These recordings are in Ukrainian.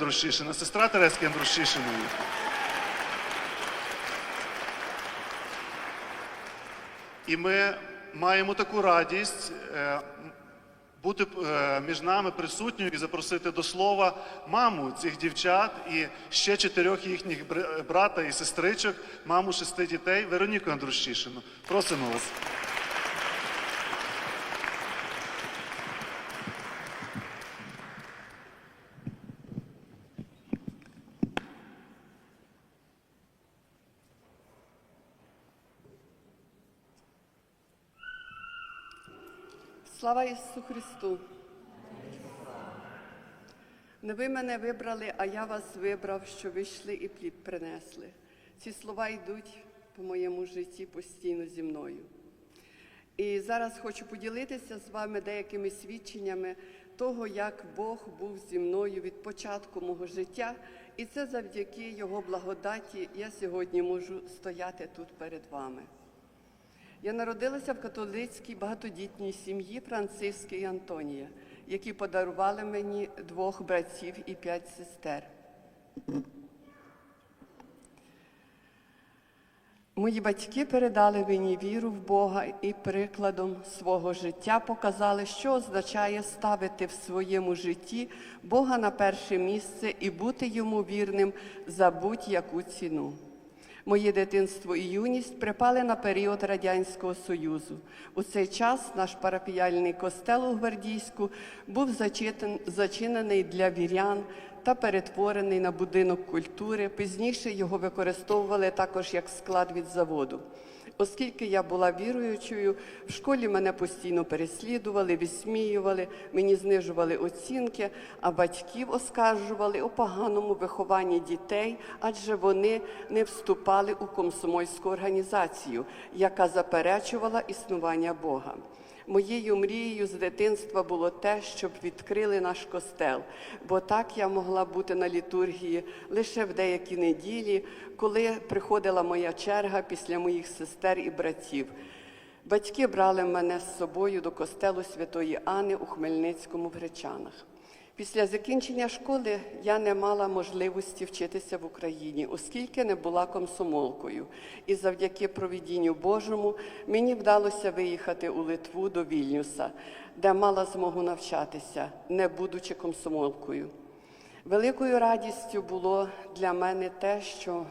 Андрущишина, сестра Терески Андрущишиної. І ми маємо таку радість е, бути е, між нами присутньою і запросити до слова маму цих дівчат і ще чотирьох їхніх брата і сестричок, маму шести дітей Вероніку Андрущишину. Просимо вас. Слава Ісусу Христу! Не ви мене вибрали, а я вас вибрав, що ви йшли і плід принесли. Ці слова йдуть по моєму житті постійно зі мною. І зараз хочу поділитися з вами деякими свідченнями того, як Бог був зі мною від початку мого життя, і це завдяки Його благодаті я сьогодні можу стояти тут перед вами. Я народилася в католицькій багатодітній сім'ї Франциски і Антонія, які подарували мені двох братів і п'ять сестер. Мої батьки передали мені віру в Бога і прикладом свого життя показали, що означає ставити в своєму житті Бога на перше місце і бути йому вірним за будь-яку ціну. Моє дитинство і юність припали на період Радянського Союзу. У цей час наш парафіяльний костел у Гвардійську був зачинений для вірян та перетворений на будинок культури. Пізніше його використовували також як склад від заводу. Оскільки я була віруючою, в школі мене постійно переслідували, висміювали, мені знижували оцінки, а батьків оскаржували у поганому вихованні дітей, адже вони не вступали у комсомольську організацію, яка заперечувала існування Бога. Моєю мрією з дитинства було те, щоб відкрили наш костел, бо так я могла бути на літургії лише в деякі неділі, коли приходила моя черга після моїх сестер і братів. Батьки брали мене з собою до костелу Святої Ани у Хмельницькому в Гречанах. Після закінчення школи я не мала можливості вчитися в Україні, оскільки не була комсомолкою. І завдяки провідінню Божому мені вдалося виїхати у Литву до Вільнюса, де мала змогу навчатися, не будучи комсомолкою. Великою радістю було для мене те, що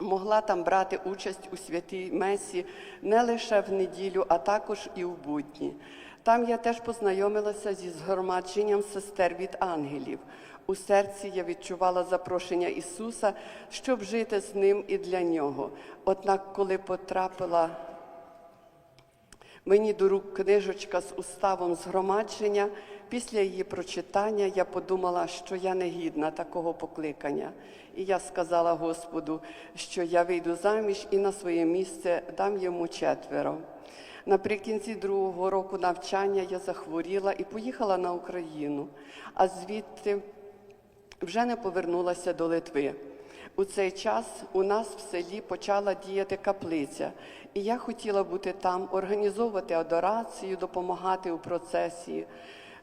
могла там брати участь у святій месі не лише в неділю, а також і в будні. Там я теж познайомилася зі згромадженням сестер від ангелів. У серці я відчувала запрошення Ісуса, щоб жити з ним і для нього. Однак, коли потрапила Мені до рук книжечка з уставом згромадження. Після її прочитання я подумала, що я не гідна такого покликання. І я сказала Господу, що я вийду заміж і на своє місце дам йому четверо. Наприкінці другого року навчання я захворіла і поїхала на Україну, а звідти вже не повернулася до Литви. У цей час у нас в селі почала діяти каплиця, і я хотіла бути там, організовувати адорацію, допомагати у процесії.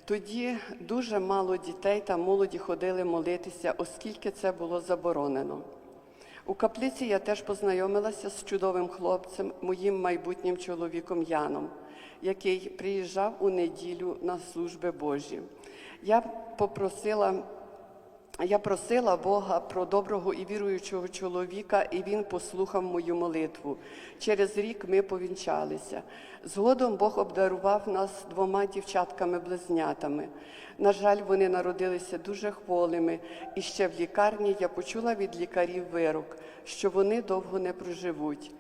Тоді дуже мало дітей та молоді ходили молитися, оскільки це було заборонено. У каплиці я теж познайомилася з чудовим хлопцем, моїм майбутнім чоловіком Яном, який приїжджав у неділю на служби Божі. Я попросила я просила Бога про доброго і віруючого чоловіка, і він послухав мою молитву. Через рік ми повінчалися. Згодом Бог обдарував нас двома дівчатками-близнятами. На жаль, вони народилися дуже хворими, і ще в лікарні я почула від лікарів вирок, що вони довго не проживуть.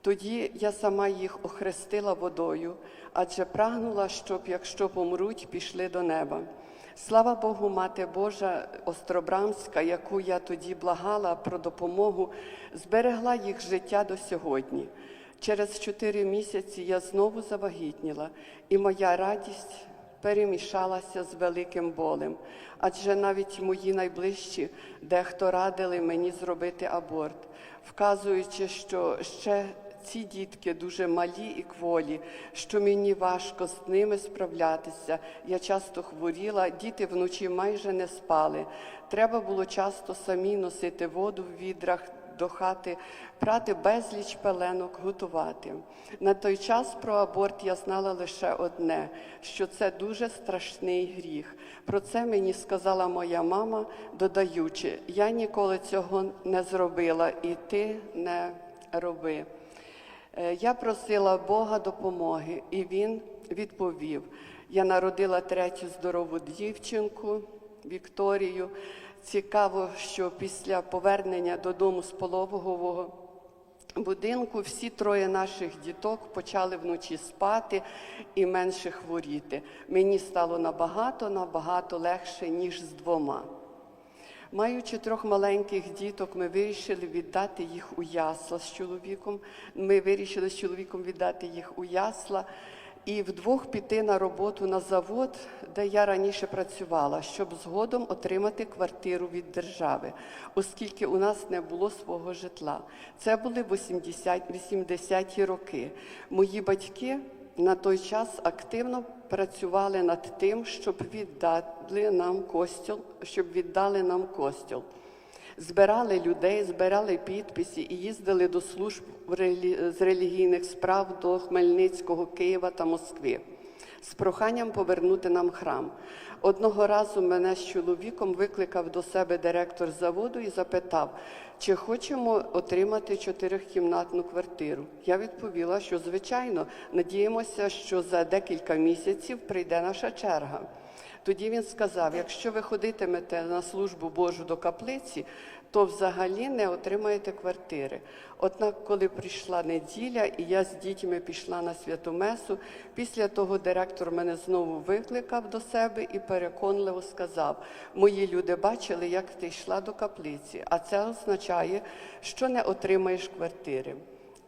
Тоді я сама їх охрестила водою, адже прагнула, щоб, якщо помруть, пішли до неба. Слава Богу, Мати Божа Остробрамська, яку я тоді благала про допомогу, зберегла їх життя до сьогодні. Через чотири місяці я знову завагітніла, і моя радість перемішалася з великим болем, адже навіть мої найближчі дехто радили мені зробити аборт, вказуючи, що ще ці дітки дуже малі і кволі, що мені важко з ними справлятися. Я часто хворіла, діти вночі майже не спали. Треба було часто самі носити воду в відрах до хати, прати безліч пеленок, готувати. На той час про аборт я знала лише одне, що це дуже страшний гріх. Про це мені сказала моя мама, додаючи, я ніколи цього не зробила, і ти не роби. Е, Я просила Бога допомоги, і він відповів. Я народила третю здорову дівчинку Вікторію. Цікаво, що після повернення додому з пологового будинку всі троє наших діток почали вночі спати і менше хворіти. Мені стало набагато, набагато легше, ніж з двома. Маючи трьох маленьких діток, ми вирішили віддати їх у ясла з чоловіком. Ми вирішили з чоловіком віддати їх у ясла і вдвох піти на роботу на завод, де я раніше працювала, щоб згодом отримати квартиру від держави, оскільки у нас не було свого житла. Це були 80 80-ті роки. Мої батьки на той час активно працювали над тим, щоб віддали нам костюл, щоб віддали нам костюл. Збирали людей, збирали підписи і їздили до служб з релігійних справ до Хмельницького, Києва та Москви з проханням повернути нам храм. Одного разу мене з чоловіком викликав до себе директор заводу і запитав, чи хочемо отримати чотирикімнатну квартиру. Я відповіла, що звичайно надіємося, що за декілька місяців прийде наша черга. Тоді він сказав: якщо ви ходитимете на службу Божу до каплиці, то взагалі не отримаєте квартири. Однак, коли прийшла неділя, і я з дітьми пішла на святу месу, після того директор мене знову викликав до себе і переконливо сказав: мої люди бачили, як ти йшла до каплиці, а це означає, що не отримаєш квартири.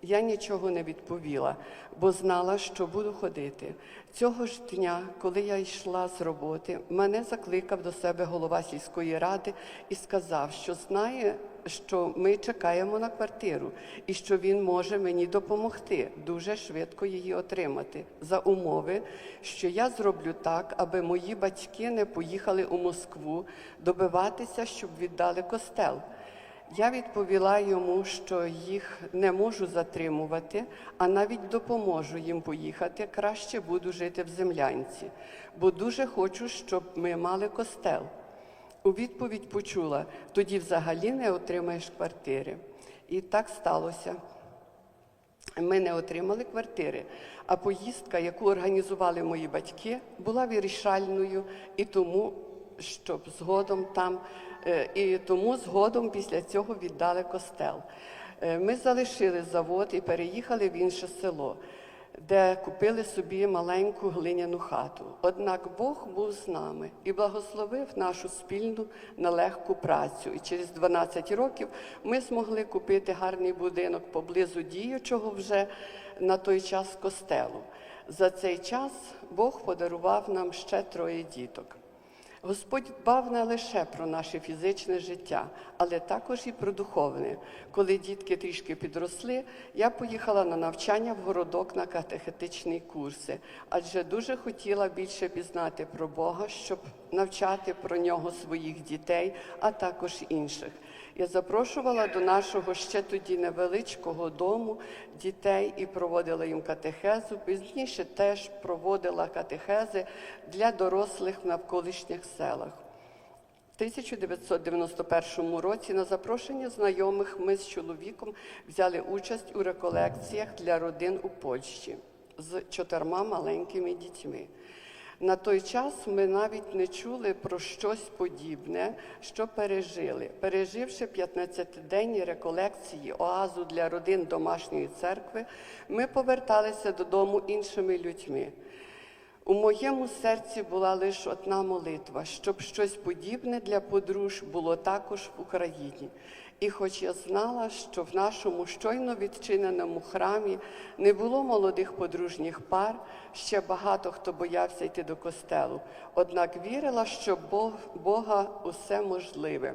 Я нічого не відповіла, бо знала, що буду ходити. Цього ж дня, коли я йшла з роботи, мене закликав до себе голова сільської ради і сказав, що знає, що ми чекаємо на квартиру і що він може мені допомогти дуже швидко її отримати за умови, що я зроблю так, аби мої батьки не поїхали у Москву добиватися, щоб віддали костел. Я відповіла йому, що їх не можу затримувати, а навіть допоможу їм поїхати. Краще буду жити в землянці, бо дуже хочу, щоб ми мали костел. У відповідь почула: тоді взагалі не отримаєш квартири. І так сталося. Ми не отримали квартири, а поїздка, яку організували мої батьки, була вирішальною і тому, щоб згодом там, е, і тому згодом після цього віддали костел. Е, Ми залишили завод і переїхали в інше село, де купили собі маленьку глиняну хату. Однак Бог був з нами і благословив нашу спільну нелегку працю. І через 12 років ми змогли купити гарний будинок поблизу діючого вже на той час костелу. За цей час Бог подарував нам ще троє діток. Господь дбав не лише про наше фізичне життя, але також і про духовне. Коли дітки трішки підросли, я поїхала на навчання в городок на катехетичні курси, адже дуже хотіла більше пізнати про Бога, щоб навчати про нього своїх дітей, а також інших. Я запрошувала до нашого ще тоді невеличкого дому дітей і проводила їм катехезу. Пізніше теж проводила катехези для дорослих в навколишніх селах. В 1991 році на запрошення знайомих ми з чоловіком взяли участь у реколекціях для родин у Польщі з чотирма маленькими дітьми. На той час ми навіть не чули про щось подібне, що пережили. Переживши 15-денні реколекції оазу для родин домашньої церкви, ми поверталися додому іншими людьми. У моєму серці була лише одна молитва, щоб щось подібне для подружжя було також в Україні. І хоч я знала, що в нашому щойно відчиненому храмі не було молодих подружніх пар, ще багато хто боявся йти до костелу, однак вірила, що Бог, Бога усе можливе.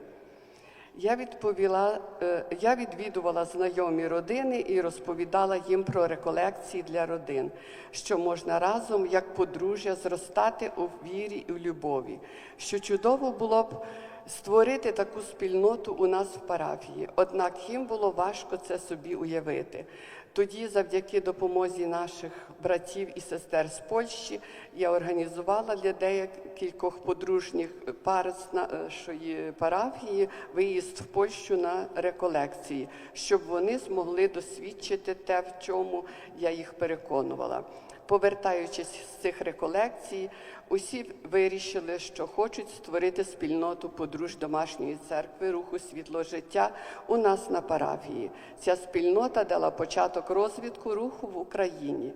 Я відповіла, е, я відвідувала знайомі родини і розповідала їм про реколекції для родин, що можна разом, як подружжя, зростати у вірі і в любові. Що чудово було б створити таку спільноту у нас в парафії. Однак їм було важко це собі уявити. Тоді, завдяки допомозі наших братів і сестер з Польщі, я організувала для декількох подружніх пар з нашої парафії виїзд в Польщу на реколекції, щоб вони змогли досвідчити те, в чому я їх переконувала. Повертаючись з цих реколекцій, усі вирішили, що хочуть створити спільноту подруж домашньої церкви руху світло життя у нас на парафії. Ця спільнота дала початок розвитку руху в Україні.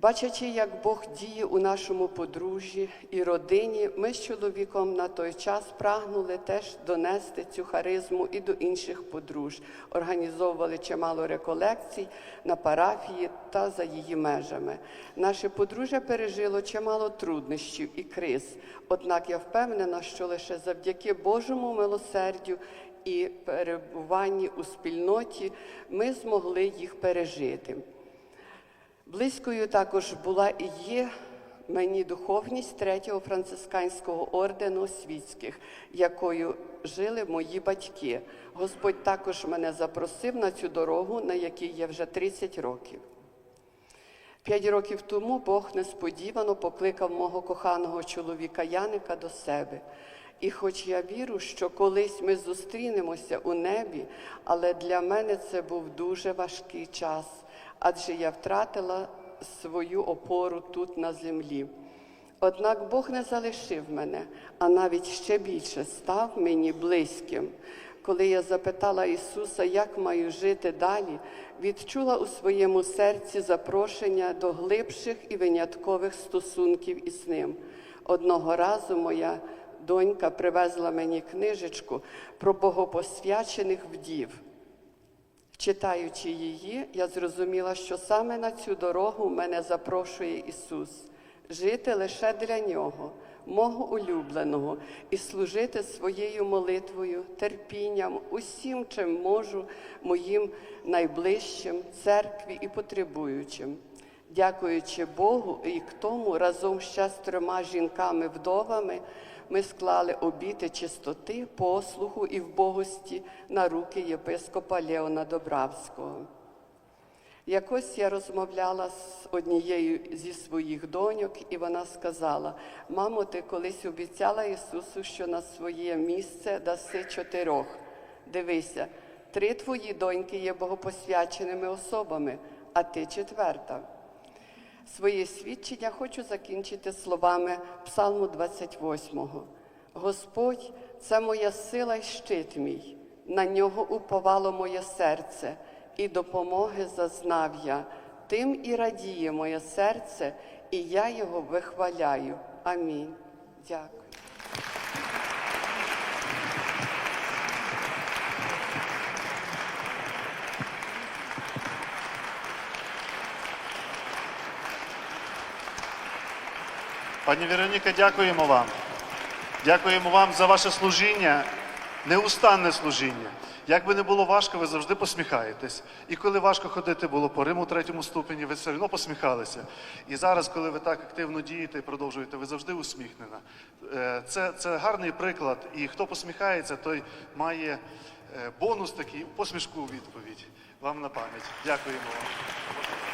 Бачачи, як Бог діє у нашому подружжі і родині, ми з чоловіком на той час прагнули теж донести цю харизму і до інших подружжя, організовували чимало реколекцій на парафії та за її межами. Наше подружжя пережило чимало труднощів і криз. Однак я впевнена, що лише завдяки Божому милосердю і перебуванні у спільноті ми змогли їх пережити. Близькою також була і є мені духовність третього францисканського ордену світських, якою жили мої батьки. Господь також мене запросив на цю дорогу, на якій я вже 30 років. П'ять років тому Бог несподівано покликав мого коханого чоловіка Яника до себе. І хоч я вірю, що колись ми зустрінемося у небі, але для мене це був дуже важкий час, адже я втратила свою опору тут на землі. Однак Бог не залишив мене, а навіть ще більше став мені близьким. Коли я запитала Ісуса, як маю жити далі, відчула у своєму серці запрошення до глибших і виняткових стосунків із ним. Одного разу моя донька привезла мені книжечку про богопосвячених вдів. Читаючи її, я зрозуміла, що саме на цю дорогу мене запрошує Ісус жити лише для нього, мого улюбленого, і служити своєю молитвою, терпінням, усім, чим можу, моїм найближчим, церкві і потребуючим. Дякуючи Богу і к тому разом ще з трьома жінками-вдовами ми склали обіти чистоти, послуху і вбогості на руки єпископа Леона Добравського. Якось я розмовляла з однією зі своїх доньок, і вона сказала: мамо, ти колись обіцяла Ісусу, що на своє місце даси чотирьох. Дивися, три твої доньки є богопосвяченими особами, а ти четверта. Своє свідчення хочу закінчити словами Псалму 28. Господь це моя сила й щит мій, на нього уповало моє серце, і допомоги зазнав я. Тим і радіє моє серце, і я його вихваляю. Амінь. Дякую. Пані Вероніка, дякуємо вам. Дякуємо вам за ваше служіння, неустанне служіння. Як би не було важко, ви завжди посміхаєтесь. І коли важко ходити було по Риму третьому ступені, ви все одно посміхалися. І зараз, коли ви так активно дієте і продовжуєте, ви завжди усміхнена. Е, Це, це гарний приклад. І хто посміхається, той має е, бонус такий, посмішку у відповідь. Вам на пам'ять. Дякуємо вам.